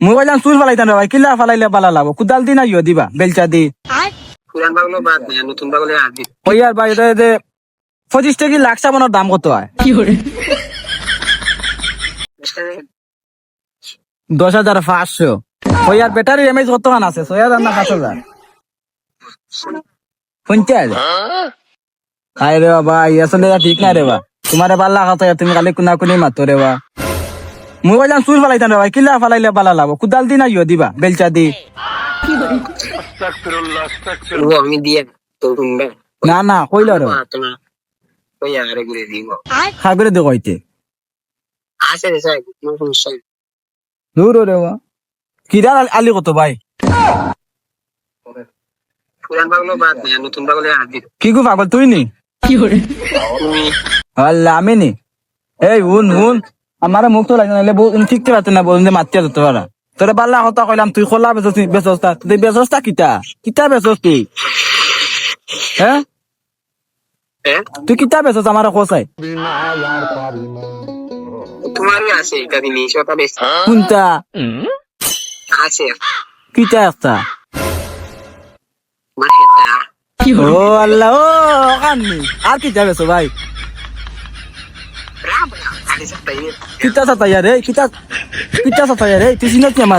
মুই কইলাম চুল ফালাইতাম রে ভাই কিলা ফালাইলে বালা লাভ কুদাল দি না ইয়ে দিবা বেলচা দি। পুরান পাগলো বাদ নাই নতুন পাগলে হাত দিন ওই আর ভাই এটা যে পঁচিশ টাকি লাখ সাবানোর দাম কত হয়? দশ হাজার পাঁচশো। ওই আর ব্যাটারি এমএজ কত খান আছে? ছয় হাজার না পাঁচ হাজার পঞ্চাশ? হাই রে বাবা ইয়ে আসলে ঠিক নাই রে বা তোমার বাল্লা কথা তুমি কালি কুনা কুনি মাতো রে বা মুই কইলাম চুল ফালাইতাম ভাই কিলা ফালাইলে বালা লাভ? কুদাল দি না ইয়ে দিবা বেলচা দি। ও আমি দিয়ে তো না না কইল রে। খাগরে দে কইতে। আছে রে দূর রে বা কিরা আলি কত ভাই? পুরান পাগলো বাদ নাই নতুন পাগলে হাত দিন কি গো পাগল তুই নি? তুমি আল্লাহ আমি নি। এই উন উন। আমার মুখ তো লাগে নাহলে বহু ঠিক করে না বলুন যে মাতিয়া যেতে পারা। তোরে বাল্লা কথা কইলাম তুই খোলা বেচস বেচস্তা তুই বেচস্তা কিতা? কিতা বেচস তুই? হ্যাঁ হ্যাঁ তুই কিতা বেচস আমার কোসাই? তোমারই আছে এটা জিনিস ওটা বেশ। কোনটা? আছে। কিতা একটা এটা ও আল্লাহ ও কান্নি আর কিতা বেচো ভাই? রাম রাম আরে kita kita কিতা সাতাইয়া রে কিতা tiap সাতাইয়া